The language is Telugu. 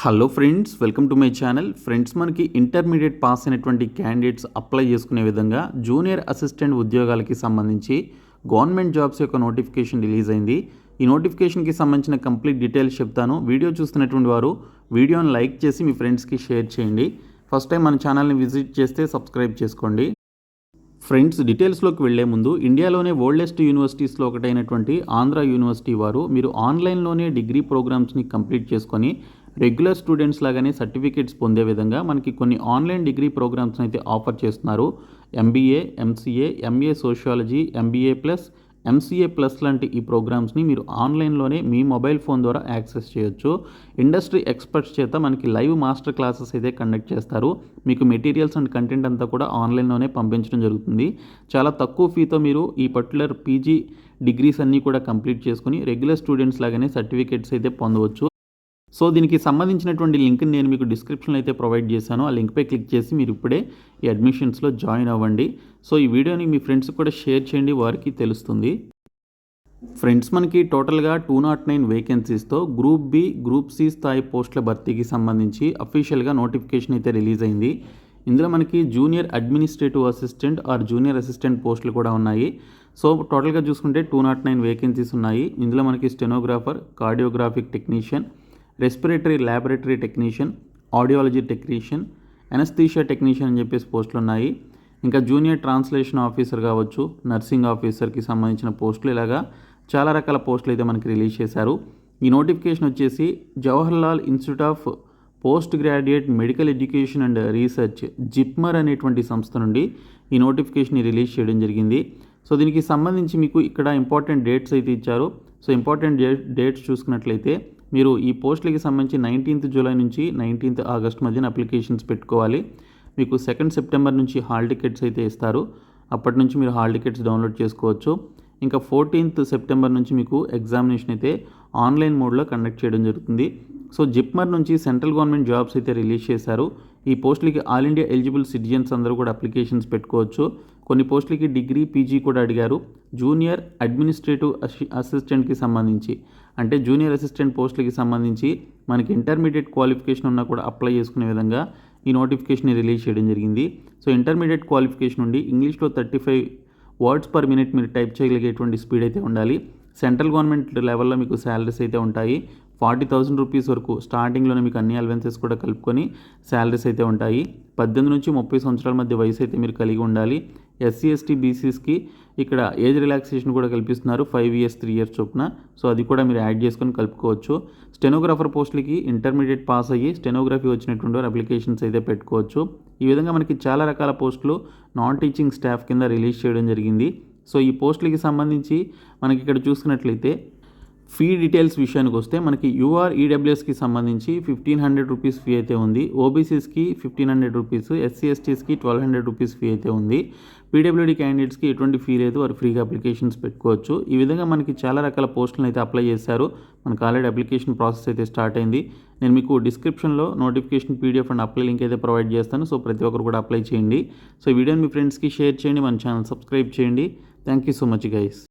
Hello friends welcome to my channel. Friends మనకి ఇంటర్మీడియట్ పాస్ అయినటువంటి క్యాండిడేట్స్ అప్లై చేసుకునే విధంగా జూనియర్ అసిస్టెంట్ ఉద్యోగాలకి సంబంధించి గవర్నమెంట్ జాబ్స్ యొక్క నోటిఫికేషన్ రిలీజ్ అయింది. ఈ నోటిఫికేషన్కి సంబంధించిన కంప్లీట్ డీటెయిల్స్ చెప్తాను. వీడియో చూస్తున్నటువంటి వారు వీడియోని లైక్ చేసి మీ ఫ్రెండ్స్కి షేర్ చేయండి. ఫస్ట్ టైం మన ఛానల్ని విజిట్ చేస్తే సబ్స్క్రైబ్ చేసుకోండి. ఫ్రెండ్స్ డీటెయిల్స్లోకి వెళ్ళే ముందు ఇండియాలోనే ఓల్డెస్ట్ యూనివర్సిటీస్లో ఒకటైనటువంటి ఆంధ్ర యూనివర్సిటీ వారు మీరు ఆన్లైన్లోనే డిగ్రీ ప్రోగ్రామ్స్ని కంప్లీట్ చేసుకొని రెగ్యులర్ స్టూడెంట్స్ లాగానే సర్టిఫికేట్స్ పొందే విధంగా మనకి కొన్ని ఆన్లైన్ డిగ్రీ ప్రోగ్రామ్స్ అయితే ఆఫర్ చేస్తున్నారు. MBA MCA MA sociology MBA plus MCA plus లాంటి ఈ ప్రోగ్రామ్స్ని మీరు ఆన్లైన్లోనే మీ మొబైల్ ఫోన్ ద్వారా యాక్సెస్ చేయొచ్చు. ఇండస్ట్రీ ఎక్స్పర్ట్స్ చేత మనకి లైవ్ మాస్టర్ క్లాసెస్ అయితే కండక్ట్ చేస్తారు. మీకు మెటీరియల్స్ అండ్ కంటెంట్ అంతా కూడా ఆన్లైన్లోనే పంపించడం జరుగుతుంది. చాలా తక్కువ ఫీతో మీరు ఈ పర్టికులర్ పీజీ డిగ్రీస్ అన్నీ కూడా కంప్లీట్ చేసుకుని రెగ్యులర్ స్టూడెంట్స్ లాగానే సర్టిఫికేట్స్ అయితే పొందవచ్చు. సో దీనికి సంబంధించినటువంటి లింక్ని నేను మీకు డిస్క్రిప్షన్లో అయితే ప్రొవైడ్ చేశాను. ఆ లింక్పై క్లిక్ చేసి మీరు ఇప్పుడే ఈ అడ్మిషన్స్లో జాయిన్ అవ్వండి. సో ఈ వీడియోని మీ ఫ్రెండ్స్కి కూడా షేర్ చేయండి వారికి తెలుస్తుంది. ఫ్రెండ్స్ మనకి టోటల్గా టూ నాట్ నైన్ వేకెన్సీస్తో గ్రూప్ బి గ్రూప్ సి స్థాయి పోస్టుల భర్తీకి సంబంధించి అఫీషియల్గా నోటిఫికేషన్ అయితే రిలీజ్ అయింది. ఇందులో మనకి junior administrative assistant or junior assistant పోస్టులు కూడా ఉన్నాయి. సో టోటల్గా చూసుకుంటే టూ నాట్ నైన్ వేకెన్సీస్ ఉన్నాయి. ఇందులో మనకి stenographer cardiographic technician respiratory laboratory technician audiology technician anaesthesia technician అని చెప్పేసి పోస్టులు ఉన్నాయి. ఇంకా జూనియర్ ట్రాన్స్లేషన్ ఆఫీసర్ కావచ్చు నర్సింగ్ ఆఫీసర్కి సంబంధించిన పోస్టులు ఇలాగా చాలా రకాల పోస్టులు అయితే మనకి రిలీజ్ చేశారు. ఈ నోటిఫికేషన్ వచ్చేసి Jawaharlal institute of post graduate medical education and research JIPMER అనేటువంటి సంస్థ నుండి ఈ నోటిఫికేషన్ రిలీజ్ చేయడం జరిగింది. సో దీనికి సంబంధించి మీకు ఇక్కడ ఇంపార్టెంట్ డేట్స్ అయితే ఇచ్చారు. సో ఇంపార్టెంట్ డేట్స్ చూసుకున్నట్లయితే మీరు ఈ పోస్టులకి సంబంధించి నైన్టీన్త్ జూలై నుంచి నైన్టీన్త్ ఆగస్ట్ మధ్యన అప్లికేషన్స్ పెట్టుకోవాలి. మీకు సెకండ్ సెప్టెంబర్ నుంచి హాల్ టికెట్స్ అయితే ఇస్తారు. అప్పటి నుంచి మీరు హాల్ టికెట్స్ డౌన్లోడ్ చేసుకోవచ్చు. ఇంకా ఫోర్టీన్త్ సెప్టెంబర్ నుంచి మీకు ఎగ్జామినేషన్ అయితే ఆన్లైన్ మోడ్లో కండక్ట్ చేయడం జరుగుతుంది. సో జిప్మర్ నుంచి సెంట్రల్ గవర్నమెంట్ జాబ్స్ అయితే రిలీజ్ చేశారు. ఈ పోస్టులకి ఆల్ ఇండియా ఎలిజిబుల్ సిటిజన్స్ అందరూ కూడా అప్లికేషన్స్ పెట్టుకోవచ్చు. కొన్ని పోస్టులకి డిగ్రీ పీజీ కూడా అడిగారు. జూనియర్ అడ్మినిస్ట్రేటివ్ అసిస్టెంట్కి సంబంధించి. అంటే జూనియర్ అసిస్టెంట్ పోస్టులకి సంబంధించి మనకి ఇంటర్మీడియట్ క్వాలిఫికేషన్ ఉన్నా కూడా అప్లై చేసుకునే విధంగా ఈ నోటిఫికేషన్ రిలీజ్ చేయడం జరిగింది. సో ఇంటర్మీడియట్ క్వాలిఫికేషన్ నుండి ఇంగ్లీష్లో thirty five words per minute మీరు టైప్ చేయగలిగేటువంటి స్పీడ్ అయితే ఉండాలి. సెంట్రల్ గవర్నమెంట్ లెవెల్లో మీకు శాలరీస్ అయితే ఉంటాయి. ఫార్టీ థౌసండ్ రూపీస్ వరకు స్టార్టింగ్లోనే మీకు అన్ని అలవెన్సెస్ కూడా కలుపుకొని శాలరీస్ అయితే ఉంటాయి. పద్దెనిమిది నుంచి ముప్పై సంవత్సరాల మధ్య వయసు అయితే మీరు కలిగి ఉండాలి. ఎస్సీ ఎస్టీ బీసీస్కి ఇక్కడ ఏజ్ రిలాక్సేషన్ కూడా కల్పిస్తున్నారు ఫైవ్ ఇయర్స్ త్రీ ఇయర్స్ చొప్పున. సో అది కూడా మీరు యాడ్ చేసుకొని కలుపుకోవచ్చు. స్టెనోగ్రాఫర్ పోస్టులకి ఇంటర్మీడియట్ పాస్ అయ్యి స్టెనోగ్రఫీ వచ్చినటువంటి వారు అప్లికేషన్స్ అయితే పెట్టుకోవచ్చు. ఈ విధంగా మనకి చాలా రకాల పోస్టులు నాన్ టీచింగ్ స్టాఫ్ కింద రిలీజ్ చేయడం జరిగింది. సో ఈ పోస్టులకి సంబంధించి మనకి ఇక్కడ చూసుకున్నట్లయితే ఫీ డీటెయిల్స్ విషయానికి వస్తే మనకి యూఆర్ ఈడబ్ల్యూఎస్కి సంబంధించి ఫిఫ్టీన్ హండ్రెడ్ రూపీస్ ఫీ అయితే ఉంది. ఓబీసీస్కి ఫిఫ్టీన్ హండ్రెడ్ రూపీస్ ఎస్సీ ఎస్టీస్కి ట్వెల్వ్ హండ్రెడ్ రూపీస్ ఫీ అయితే ఉంది. పీడబ్ల్యూడీ క్యాండిడేట్స్కి ఎటువంటి ఫీ లేదు. వారు ఫ్రీగా అప్లికేషన్స్ పెట్టుకోవచ్చు. ఈ విధంగా మనకి చాలా రకాల పోస్టులను అయితే అప్లై చేశారు. మనకు ఆల్రెడీ అప్లికేషన్ ప్రాసెస్ అయితే స్టార్ట్ అయింది. నేను మీకు డిస్క్రిప్షన్లో notification PDF and apply link అయితే ప్రొవైడ్ చేస్తాను. సో ప్రతి ఒక్కరు కూడా అప్లై చేయండి. సో ఈ వీడియోని మీ ఫ్రెండ్స్కి షేర్ చేయండి. మన ఛానల్ సబ్స్క్రైబ్ చేయండి. Thank you so much guys